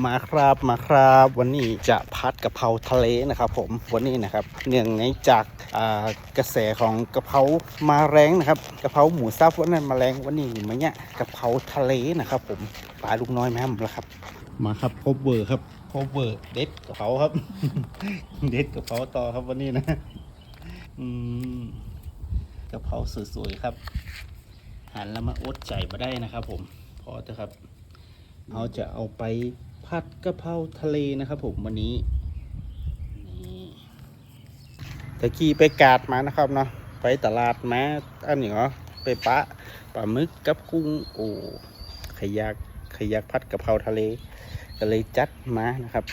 มาครับมาครับวันนี้จะพัดกะเพราทะเลนะครับ ผมวันนี้นะครับเนื่องในจากอ่ากระแสของกะเพรามาแรงนะครับกะเพราหมูสับวันนั้นมาแรงวันนี้มาเนี่ยกะเพราทะเลนะครับ ผมปลาลูกน้อยแม่มแล้วครับ มาครับพบเวอร์ครับพบเวอร์เด็ดกะเพราครับ เด็ดกะเพราต่อครับวันนี้นะอืมกะเพราสวยๆครับหันแล้วมาอดใจมาได้นะครับ ผมพอเถอะครับเราจะเอาไป ผัดกะเพราทะเลนะครับผมวันนี้ตะกี้ไปกาดมานะครับเนาะไปตลาดมาอันนี้เหรอไปปะปลาหมึกกับกุ้งโอ้ขยักขยักผัดกะเพราทะเล ก็เลยจัดมานะครับ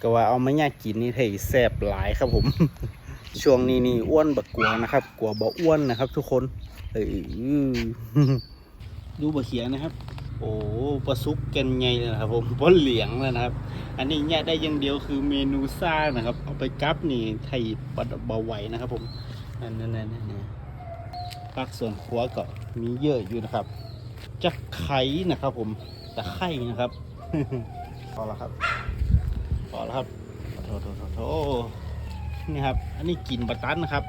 ก็ว่าเอามาย่างกินนี่เฮ้ยแซ่บหลายครับผม ช่วงนี้นี่อ้วนบักกลัวนะครับ กลัวบ่อ้วนนะครับ ทุกคนเออดูบะเขียงนะครับ โอ้ปลาซุกแกนใหญ่เลยนะครับผมปลาเหลียงเลยนะครับ อันนี้เนี่ยได้อย่างเดียวคือเมนูซ่านะครับ เอาไปกับนี่ไทยปลาบาไหวนะครับผมนั่นนั่นนั่นนั่นปักส่วนขัวก็มีเยอะอยู่นะครับจะไข่นะครับผมตะไคร่นะครับพอแล้วครับพอแล้วครับโถโถโถโถนี่ครับ อันนี้กินปลาตันนะครับ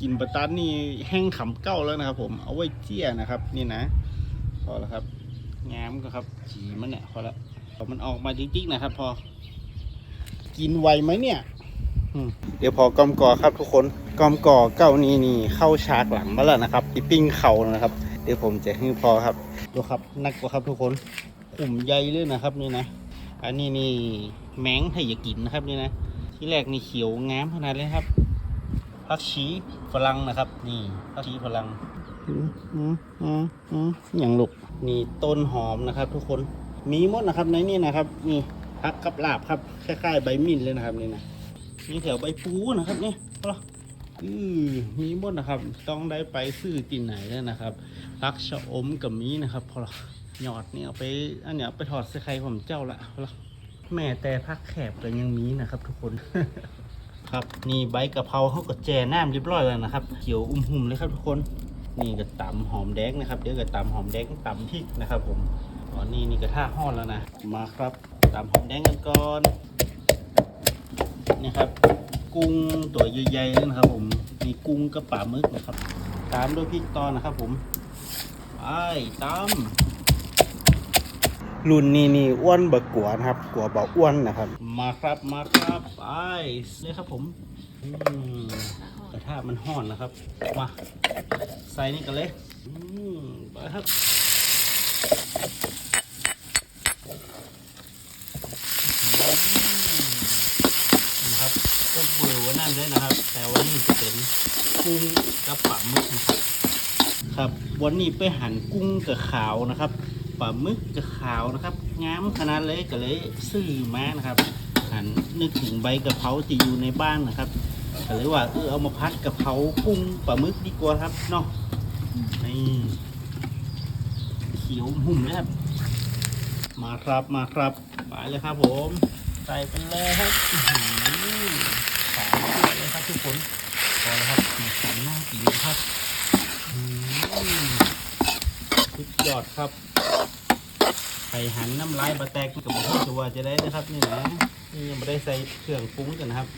กินปลาตันนี่แห้งขำเก้าแล้วนะครับ ผมเอาไว้เจี้ยนะครับ นี่นะพอแล้วครับ งามก็ครับฉีมันเนี่ยพอแล้วพอมันออกมาจริงๆนะครับ พอ กินไวไหมเนี่ยอืมเดี๋ยวพอกอมกอครับทุกคนกอมกอเก้านี้นี่เข้าฉากหลังมาแล้วนะครับอีปิ้งเข่านะครับ เดี๋ยวผมจะให้พอครับดูครับนักกว่าครับทุกคนขุ่มใหญ่เลยนะครับนี่นะอันนี้นี่แมงให้อย่ากินนะครับนี่นะที่แรกนี่เขียวงามขนาดเลยครับผักชีฝรั่งนะครับ นี่ผักชีฝรั่ง อย่างลูกนี่ต้นหอมนะครับ ทุกคนมีมดนะครับในนี่นะครับนี่พักกับลาบครับคล้ายๆใบมิ้นเลยนะครับนี่นะมีแถวใบปูนะครับนี่ก็อือมีมดนะครับ ต้องได้ไปซื้อกินไหนแล้วนะครับพักชะอมกับมีนะครับพอละหยอดเนี่ยเอาไปอันเนี้ยไปถอดใส่ไข่ผมเจ้าละพอละแม่แต่พักแขบก็ยังมีนะครับ ทุกคนครับนี่ใบกะเพราเขาก็แจน้ำเรียบร้อยแล้วนะครับ เขียวอุ้มหุ่มเลยครับทุกคน นี่ก็ตำหอมแดงนะครับ เดี๋ยวก็ตำหอมแดงตำพริกนะครับ ผมอ๋อนี่นี่ก็ท่าห้อนแล้วนะ มาครับตำหอมแดงกันก่อนนี่ครับ กุ้งตัวใหญ่ๆนะครับ ผมมีกุ้งกับปลามึกนะครับ ตามด้วยพริกตอนนะครับ ผมไปตำรุ่นนี้นี่อ้วนบักกัวนะครับกัวบ่อ้วนนะครับ มาครับมาครับไปเลยครับผมอืม กระทะมันห้อนนะครับ มาใส่นี่กันเลยอืมไปครับนะครับก็เบื่อวันนั้นเลยนะครับ แต่วันนี้จะเป็นกุ้งกับปลาหมึกนะครับครับ วันนี้ไปหั่นกุ้งกับขาวนะครับปลาหมึกกับขาวนะครับงามขนาดเลยก็เลยซื้อมานะครับ หันนึกถึงใบกะเพราที่อยู่ในบ้านนะครับ ก็เลยว่าเออเอามาพัดกะเพรากุ้งปลาหมึกดีกว่าครับเนาะนี่เขียวหุ่มเลยครับมาครับมาครับไปเลยครับ ผมใส่ไปเลยครับหอสามเลยครับทุกคนพอแล้วครับสีสันน่ากินครับสุดยอดครับไข่หันน้ำลายบะแตกกับมะพร้าวจะว่าจะได้นะครับนี่นะนี่ยังไม่ได้ใส่เครื่องปรุงกันนะครับ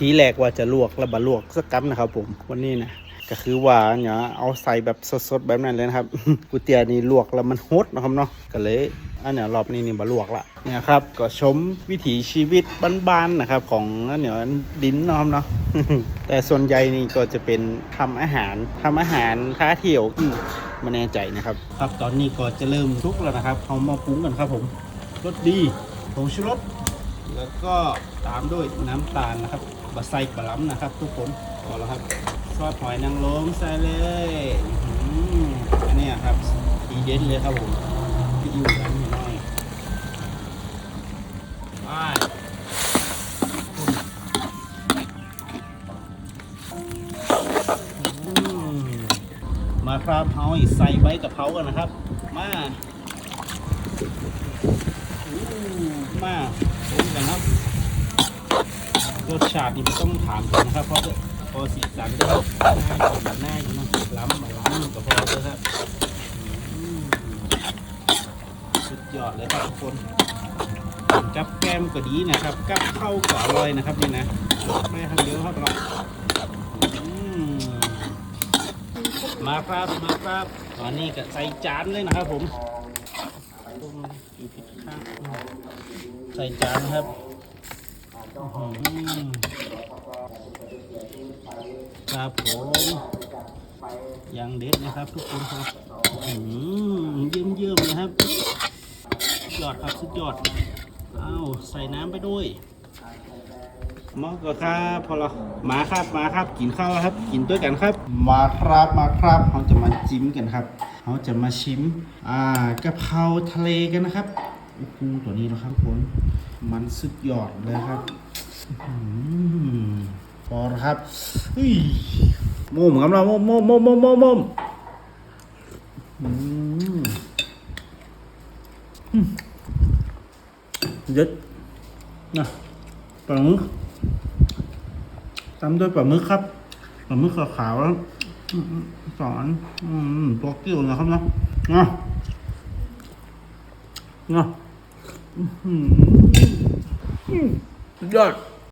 ทีแรกว่าจะลวกแล้วบะลวกสักกั๊บนะครับผมวันนี้นะก็คือว่าเนี่ยเอาใส่แบบสดๆแบบนั้นเลยนะครับก๋วยเตี๋ยนี่ลวกแล้วมันฮดนะครับเนาะก็เลยอันเนี้ยรอบนี้นี่บะลวกละเนี่ยครับก็ชมวิถีชีวิตบ้านๆนะครับของอันเนี้ยดินนะครับเนาะแต่ส่วนใหญ่นี่ก็จะเป็นทำอาหารทำอาหารท้าเที่ยวอืมไมาแน่ใจนะครับ ครับตอนนี้ก็จะเริ่มทุกแล้วนะครับเอามาปรุงกันครับผมรสดีผงชูรสแล้วก็ตามด้วยน้ำตาลนะครับ บะไซปลาล้ำนะครับ ทุกคนพอแล้วครับซอสหอยนางรมใส่เลยอันนี้ครับทีเด็ดเลยครับผมที่อยู่กันหน่อยไปมาครับเอาใส่ใบกะเพรากันนะครับ มามาปรุงกันครับ รสชาตินี่ไม่ต้องถามผมนะครับ เพราะพอสีสันก็ง่ายกว่าหน้าอยู่นะล้ำมาล้ำก็พอเลยครับสุดยอดเลยครับทุกคนกับแก้มก็ดีนะครับ กับข้าวก็อร่อยนะครับนี่นะไม่ทำเยอะครับเรามาครับมาครับตอนนี้ก็ใส่จานเลยนะครับผมใส่จานนะครับ ครับผมยังเด็ดนะครับทุกคนครับอื้อหือเยี่ยมเยี่ยมนะครับสุดยอดครับสุดยอดเอาใส่น้ำไปด้วยมอก็ครับพอเรามาครับมาครับกินข้าวแล้วครับ กินด้วยกันครับ มาครับมาครับเราจะมาจิ้มกันครับเราจะมาชิมอ่ากะเพราทะเลกันนะครับโอ้โหตัวนี้นะครับคนมันสุดยอดเลยครับ พอครับมุมครับเราโม่มม่มม่มม่มม่มโม่มอืมยึดนะปลาหมึกตามด้วยปลาหมึกครับปลาหมึกขาวๆแล้วอืมๆสองอันตัวกิ้วนะครับนะนะนะอื้อหืออืมสุดยอด